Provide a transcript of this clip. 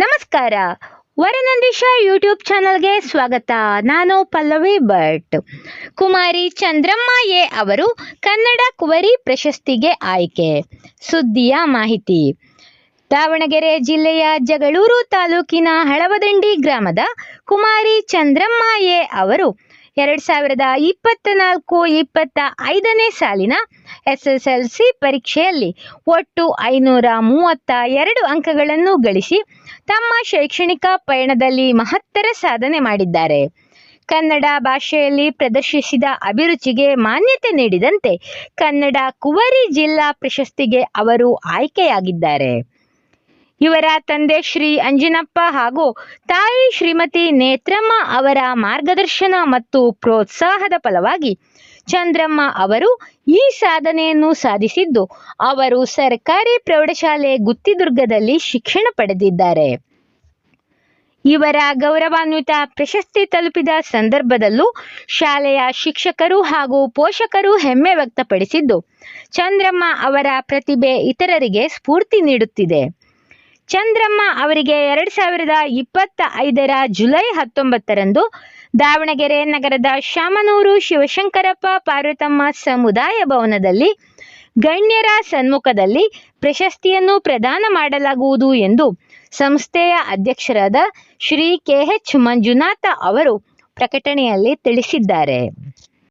ನಮಸ್ಕಾರ. ವರನಂದೀಶ ಯೂಟ್ಯೂಬ್ ಚಾನಲ್ಗೆ ಸ್ವಾಗತ. ನಾನು ಪಲ್ಲವಿ ಭಟ್. ಕುಮಾರಿ ಚಂದ್ರಮ್ಮ ಎ ಅವರು ಕನ್ನಡ ಕುವರಿ ಪ್ರಶಸ್ತಿಗೆ ಆಯ್ಕೆ. ಸುದ್ದಿಯ ಮಾಹಿತಿ. ದಾವಣಗೆರೆ ಜಿಲ್ಲೆಯ ಜಗಳೂರು ತಾಲೂಕಿನ ಹಳವದಂಡಿ ಗ್ರಾಮದ ಕುಮಾರಿ ಚಂದ್ರಮ್ಮ ಎ ಅವರು ಎರಡು ಸಾವಿರದ ಇಪ್ಪತ್ತ ನಾಲ್ಕು ಇಪ್ಪತ್ತ ಐದನೇ ಸಾಲಿನ ಎಸ್ ಎಸ್ ಎಲ್ ಸಿ ಪರೀಕ್ಷೆಯಲ್ಲಿ ಒಟ್ಟು ಐನೂರ ಮೂವತ್ತ ಎರಡು ಅಂಕಗಳನ್ನು ಗಳಿಸಿ ತಮ್ಮ ಶೈಕ್ಷಣಿಕ ಪಯಣದಲ್ಲಿ ಮಹತ್ತರ ಸಾಧನೆ ಮಾಡಿದ್ದಾರೆ. ಕನ್ನಡ ಭಾಷೆಯಲ್ಲಿ ಪ್ರದರ್ಶಿಸಿದ ಅಭಿರುಚಿಗೆ ಮಾನ್ಯತೆ ನೀಡಿದಂತೆ ಕನ್ನಡ ಕುವರಿ ಜಿಲ್ಲಾ ಪ್ರಶಸ್ತಿಗೆ ಅವರು ಆಯ್ಕೆಯಾಗಿದ್ದಾರೆ. ಇವರ ತಂದೆ ಶ್ರೀ ಅಂಜಿನಪ್ಪ ಹಾಗೂ ತಾಯಿ ಶ್ರೀಮತಿ ನೇತ್ರಮ್ಮ ಅವರ ಮಾರ್ಗದರ್ಶನ ಮತ್ತು ಪ್ರೋತ್ಸಾಹದ ಫಲವಾಗಿ ಚಂದ್ರಮ್ಮ ಅವರು ಈ ಸಾಧನೆಯನ್ನು ಸಾಧಿಸಿದ್ದು, ಅವರು ಸರ್ಕಾರಿ ಪ್ರೌಢಶಾಲೆ ಗುತ್ತಿದುರ್ಗದಲ್ಲಿ ಶಿಕ್ಷಣ ಪಡೆದಿದ್ದಾರೆ. ಇವರ ಗೌರವಾನ್ವಿತ ಪ್ರಶಸ್ತಿ ತಲುಪಿದ ಸಂದರ್ಭದಲ್ಲೂ ಶಾಲೆಯ ಶಿಕ್ಷಕರು ಹಾಗೂ ಪೋಷಕರು ಹೆಮ್ಮೆ ವ್ಯಕ್ತಪಡಿಸಿದ್ದು, ಚಂದ್ರಮ್ಮ ಅವರ ಪ್ರತಿಭೆ ಇತರರಿಗೆ ಸ್ಫೂರ್ತಿ ನೀಡುತ್ತಿದೆ. ಚಂದ್ರಮ್ಮ ಅವರಿಗೆ ಎರಡು ಸಾವಿರದ ಇಪ್ಪತ್ತ ಐದರ ಜುಲೈ ಹತ್ತೊಂಬತ್ತರಂದು ದಾವಣಗೆರೆ ನಗರದ ಶಾಮನೂರು ಶಿವಶಂಕರಪ್ಪ ಪಾರ್ವತಮ್ಮ ಸಮುದಾಯ ಭವನದಲ್ಲಿ ಗಣ್ಯರ ಸನ್ಮುಖದಲ್ಲಿ ಪ್ರಶಸ್ತಿಯನ್ನು ಪ್ರದಾನ ಮಾಡಲಾಗುವುದು ಎಂದು ಸಂಸ್ಥೆಯ ಅಧ್ಯಕ್ಷರಾದ ಶ್ರೀ ಕೆ ಎಚ್ ಮಂಜುನಾಥ ಅವರು ಪ್ರಕಟಣೆಯಲ್ಲಿ ತಿಳಿಸಿದ್ದಾರೆ.